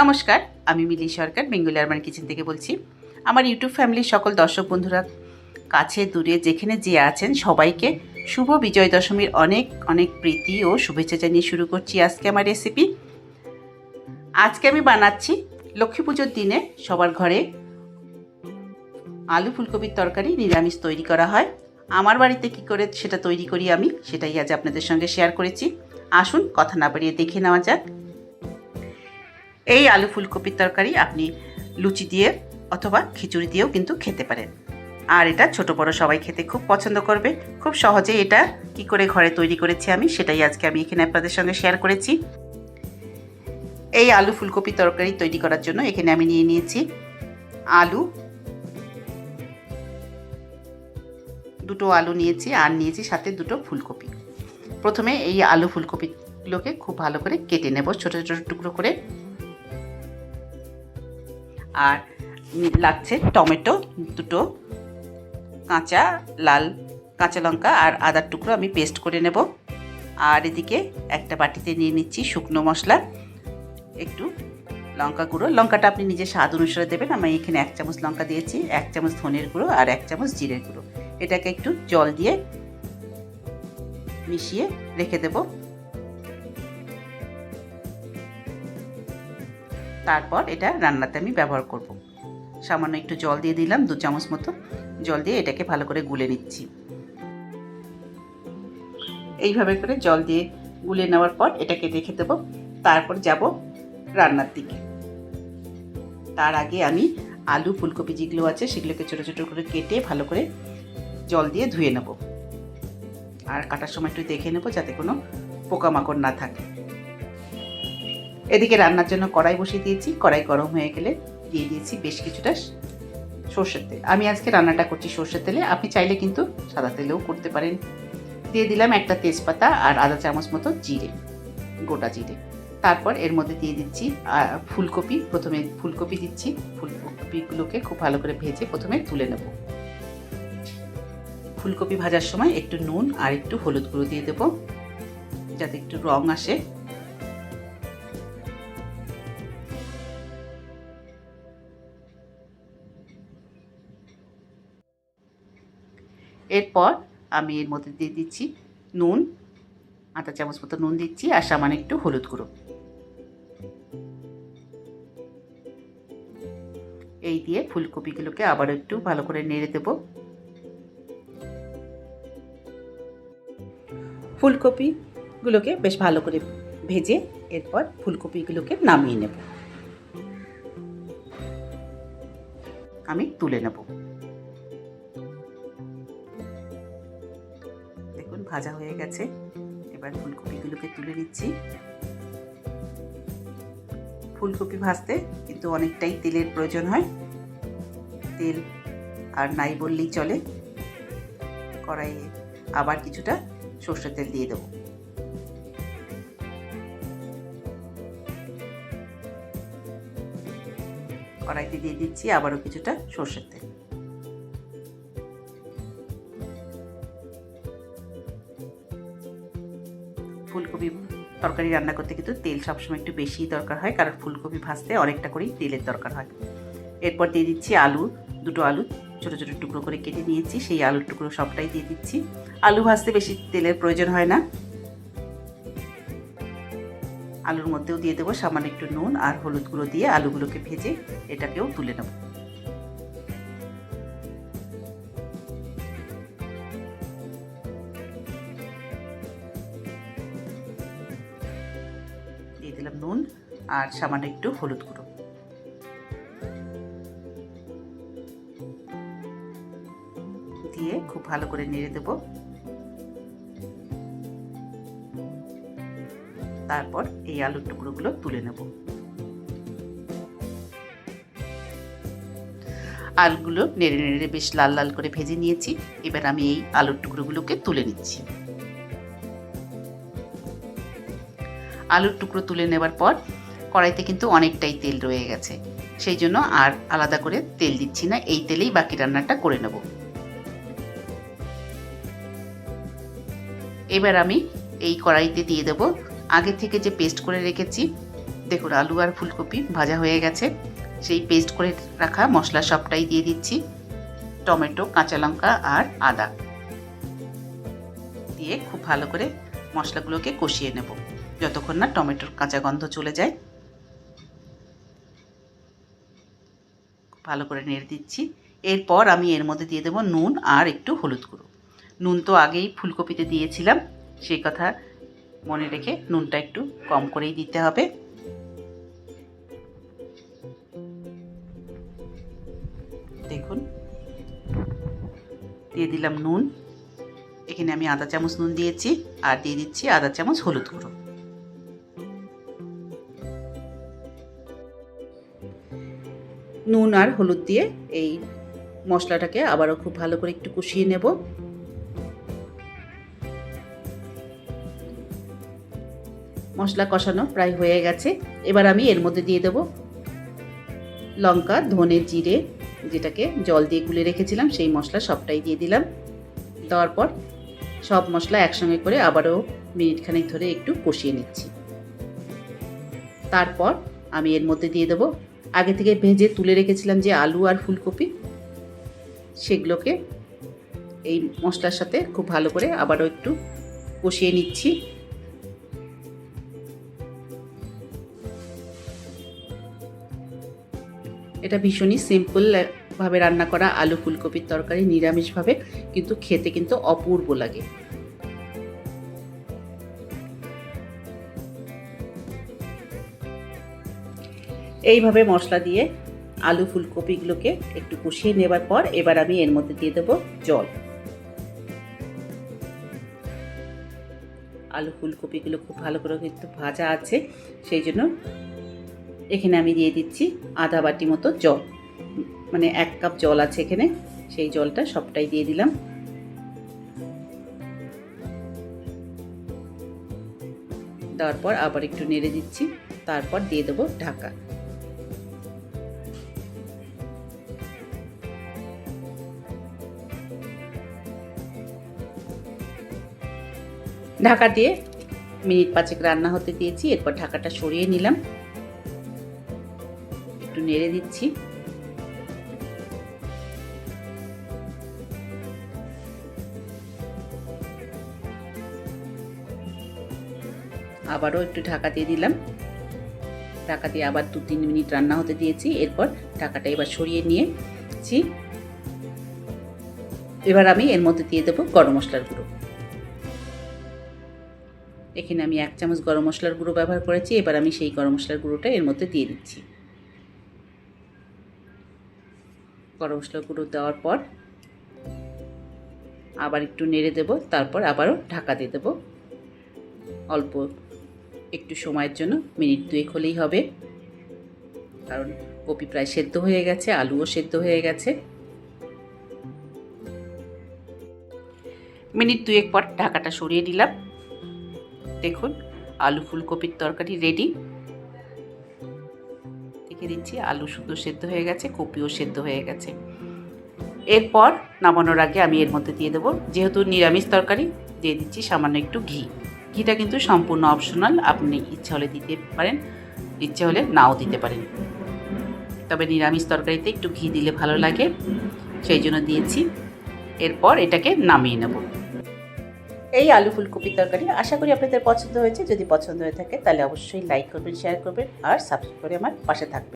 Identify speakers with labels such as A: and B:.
A: নমস্কার, আমি Mili Sarkar, Bengali urban kitchen থেকে বলছি। আমার ইউটিউব ফ্যামিলির সকল দর্শক বন্ধুরা, কাছে, দূরে, যেখানে যে আছেন, সবাইকে শুভ বিজয় দশমীর অনেক অনেক প্রীতি ও শুভেচ্ছা জানিয়ে শুরু করছি আজকে আমার রেসিপি আজকে আমি বানাচ্ছি লক্ষ্মী পুজোর দিনে সবার ঘরে আলু ফুলকপির তরকারি, নিরামিষ তৈরি করা হয়। আমার বাড়িতে কি করে সেটা তৈরি করি আমি, সেটাই আজ আপনাদের সঙ্গে শেয়ার করেছি। আসুন, কথা না বাড়িয়ে দেখে নেওয়া যাক। এই আলু ফুলকপির তরকারি আপনি লুচি দিয়ে অথবা খিচুড়ি দিয়েও কিন্তু খেতে পারেন। আর এটা ছোট বড় সবাই খেতে খুব পছন্দ করবে। খুব সহজে এটা কি করে ঘরে তৈরি করেছি আমি সেটাই আজকে আমি এখানে আপনাদের সঙ্গে শেয়ার করেছি। এই আলু ফুলকপি তরকারি তৈরি করার জন্য এখানে আমি নিয়ে নিয়েছি আলু। দুটো আলু নিয়েছি আর নিয়েছি সাথে দুটো ফুলকপি। প্রথমে এই আলু ফুলকপিগুলোকে খুব ভালো করে কেটে নেব ছোটো ছোটো টুকরো করে। আর লাগছে টমেটো, দুটো কাঁচা, লাল কাঁচা লঙ্কা আর আদার টুকরো আমি পেস্ট করে নেব। আর এদিকে একটা বাটিতে নিয়ে নিচ্ছি শুকনো মশলা, একটু লঙ্কা গুঁড়ো। লঙ্কাটা আপনি নিজের স্বাদ অনুসারে দেবেন। আমি এখানে এক চামচ লঙ্কা দিয়েছি, এক চামচ ধনের গুঁড়ো আর এক চামচ জিরের গুঁড়ো। এটাকে একটু জল দিয়ে মিশিয়ে রেখে দেব। তারপর এটা রান্নাতে আমি ব্যবহার করব। সামান্য একটু জল দিয়ে দিলাম, দু চামচ মতো জল দিয়ে এটাকে ভালো করে গুলে নিচ্ছি। এইভাবে করে জল দিয়ে গুলে নেওয়ার পর এটাকে রেখে দেব, তারপর যাব রান্নার দিকে। তার আগে আমি আলু, ফুলকপি যেগুলো আছে সেগুলোকে ছোটো ছোটো করে কেটে ভালো করে জল দিয়ে ধুয়ে নেব। আর কাটার সময় একটু দেখে নেব যাতে কোনো পোকামাকড় না থাকে। এদিকে রান্নার জন্য কড়াই বসিয়ে দিয়েছি। কড়াই গরম হয়ে গেলে দিয়ে দিয়েছি বেশ কিছুটা সর্ষের তেল। আমি আজকে রান্নাটা করছি সর্ষের তেলে। আপনি চাইলে কিন্তু সাদা তেলেও করতে পারেন। দিয়ে দিলাম একটা তেজপাতা আর আধা চামচ মতো জিরে, গোটা জিরে। তারপর এর মধ্যে দিয়ে দিচ্ছি ফুলকপি। প্রথমে ফুলকপি দিচ্ছি। ফুলকপিগুলোকে খুব ভালো করে ভেজে প্রথমে তুলে নেব। ফুলকপি ভাজার সময় একটু নুন আর একটু হলুদ গুঁড়ো দিয়ে দেবো। যাতে একটু রং আসে। এরপর আমি এর মধ্যে দিয়ে দিচ্ছি নুন আটা চামচ মতো নুন দিচ্ছি আর সামান্য একটু হলুদ গুঁড়ো। এই দিয়ে ফুলকপিগুলোকে আবার একটু ভালো করে নেড়ে দেব। ফুলকপিগুলোকে বেশ ভালো করে ভেজে এরপর ফুলকপিগুলোকে নামিয়ে নেব। আমি তুলে নেব। ভাজা হয়ে গেছে। এবার ফুলকপিগুলোকে তুলে নিচ্ছি। ফুলকপি ভাজতে কিন্তু অনেকটাই তেলের প্রয়োজন হয়। তেল আর নাই বললেই চলে। কড়াইয়ে আবার কিছুটা সর্ষের তেল দিয়ে দেবো। কড়াইতে দিয়ে দিচ্ছি আবারও কিছুটা সর্ষের তেল। ফুলকপি তরকারি রান্না করতে কিন্তু তেল সবসময় একটু বেশিই দরকার হয়, কারণ ফুলকপি ভাজতে অনেকটা করেই তেলের দরকার হয়। এরপর দিয়ে দিচ্ছি আলু, দুটো আলু ছোটো ছোটো টুকরো করে কেটে নিয়েছি, সেই আলুর টুকরো সবটাই দিয়ে দিচ্ছি। আলু ভাজতে বেশি তেলের প্রয়োজন হয় না। আলুর মধ্যেও দিয়ে দেবো সামান্য একটু নুন আর হলুদ গুঁড়ো দিয়ে আলুগুলোকে ভেজে এটাকেও তুলে নেব। দিয়ে দিলাম নুন আর সামান্য একটু হলুদ গুঁড়ো। দিয়ে খুব ভালো করে নেড়ে দেব। তারপর এই আলুর টুকরোগুলো তুলে নেব। আলুগুলো নেড়ে নেড়ে বেশ লাল লাল করে ভেজে নিয়েছি। এবার আমি এই আলুর টুকরোগুলোকে তুলে নিচ্ছি। আলুর টুকরো তুলে নেবার পর কড়াইতে কিন্তু অনেকটাই তেল রয়ে গেছে। সেই জন্য আর আলাদা করে তেল দিচ্ছি না, এই তেলেই বাকি রান্নাটা করে নেব। এবার আমি এই কড়াইতে দিয়ে দেব। আগে থেকে যে পেস্ট করে রেখেছি, দেখুন আলু আর ফুলকপি ভাজা হয়ে গেছে। সেই পেস্ট করে রাখা মশলা সবটাই দিয়ে দিচ্ছি। টমেটো, কাঁচা লঙ্কা আর আদা দিয়ে খুব ভালো করে মশলাগুলোকে কষিয়ে নেব। যতক্ষণ না টমেটোর কাঁচা গন্ধ চলে যায়। ভালো করে নেড়ে দিচ্ছি। এরপর আমি এর মধ্যে দিয়ে দেবো নুন আর একটু হলুদ গুঁড়ো। নুন তো আগেই ফুলকপিতে দিয়েছিলাম। সেই কথা মনে রেখে নুনটা একটু কম করেই দিতে হবে। দেখুন। দিয়ে দিলাম নুন। এখানে আমি আধা চামচ নুন দিয়েছি আর দিয়ে দিচ্ছি আধা চামচ হলুদ গুঁড়ো। নুন আর হলুদ দিয়ে এই মশলাটাকে আবারও খুব ভালো করে একটু কষিয়ে নেব। মশলা কষানো প্রায় হয়ে গেছে। এবার আমি এর মধ্যে দিয়ে দেব লঙ্কা, ধনে জিরে, যেটাকে জল দিয়ে গুলে রেখেছিলাম, সেই মশলা সবটাই দিয়ে দিলাম। দেওয়ার পর সব মশলা একসঙ্গে করে আবারও মিনিটখানেক ধরে একটু কষিয়ে নিচ্ছি। তারপর আমি এর মধ্যে দিয়ে দেবো আগে থেকে ভেজে তুলে রেখেছিলাম যে আলু আর ফুলকপি, সেগুলোকে এই মশলার সাথে খুব ভালো করে আবারও একটু কষিয়ে নিচ্ছি। এটা ভীষণই সিম্পল ভাবে রান্না করা আলু ফুলকপির তরকারি, নিরামিষভাবে, কিন্তু খেতে কিন্তু অপূর্ব লাগে। এইভাবে মশলা দিয়ে আলু ফুলকপিগুলোকে একটু কষিয়ে নেবার পর এবার আমি এর মধ্যে দিয়ে দেবো জল। আলু ফুলকপিগুলো খুব ভালো করে কিন্তু ভাজা আছে, সেই জন্য এখানে আমি দিয়ে দিচ্ছি আধা বাটি মতো জল। মানে এক কাপ জল আছে এখানে, সেই জলটা সবটাই দিয়ে দিলাম। দেওয়ার পর আবার একটু নেড়ে দিচ্ছি, তারপর দিয়ে দেবো ঢাকা। ঢাকা দিয়ে মিনিট পাঁচেক রান্না হতে দিয়েছি, এরপর ঢাকাটা সরিয়ে নিলাম। একটু নেড়ে দিচ্ছি। আবারও একটু ঢাকা দিয়ে দিলাম। ঢাকা দিয়ে আবার দু তিন মিনিট রান্না হতে দিয়েছি, এরপর ঢাকাটা এবার সরিয়ে নিয়েছি। এবার আমি এর মধ্যে দিয়ে দেবো গরম মশলার গুঁড়ো। এখানে আমি এক চামচ গরম মশলার গুঁড়ো ব্যবহার করেছি, এবার আমি সেই গরম মশলার গুঁড়োটা এর মধ্যে দিয়ে দিচ্ছি। গরম মশলার গুঁড়ো দেওয়ার পর আবার একটু নেড়ে দেব, তারপর আবারও ঢাকা দিয়ে দেবো। অল্প একটু সময়ের জন্য, মিনিট দুয়েক হলেই হবে। কারণ কপি প্রায় সেদ্ধ হয়ে গেছে, আলুও সেদ্ধ হয়ে গেছে। মিনিট দুয়েক পর ঢাকাটা সরিয়ে দিলাম। দেখুন, আলু ফুলকপির তরকারি রেডি দেখে দিচ্ছি, আলু শুধু সেদ্ধ হয়ে গেছে, কপিও সেদ্ধ হয়ে গেছে। এরপর নামানোর আগে আমি এর মধ্যে দিয়ে দেবো, যেহেতু নিরামিষ তরকারি, দিয়ে দিচ্ছি সামান্য একটু ঘি। ঘিটা কিন্তু সম্পূর্ণ অপশনাল আপনি ইচ্ছা হলে দিতে পারেন, ইচ্ছা হলে নাও দিতে পারেন। তবে নিরামিষ তরকারিতে একটু ঘি দিলে ভালো লাগে, সেই জন্য দিয়েছি। এরপর এটাকে নামিয়ে নেব। এই আলু ফুলকপি তরকারি। আশা করি আপনাদের পছন্দ হয়েছে। যদি পছন্দ হয়ে থাকে, তাহলে অবশ্যই লাইক করবেন শেয়ার করবেন, আর সাবস্ক্রাইব করে আমার পাশে থাকবেন।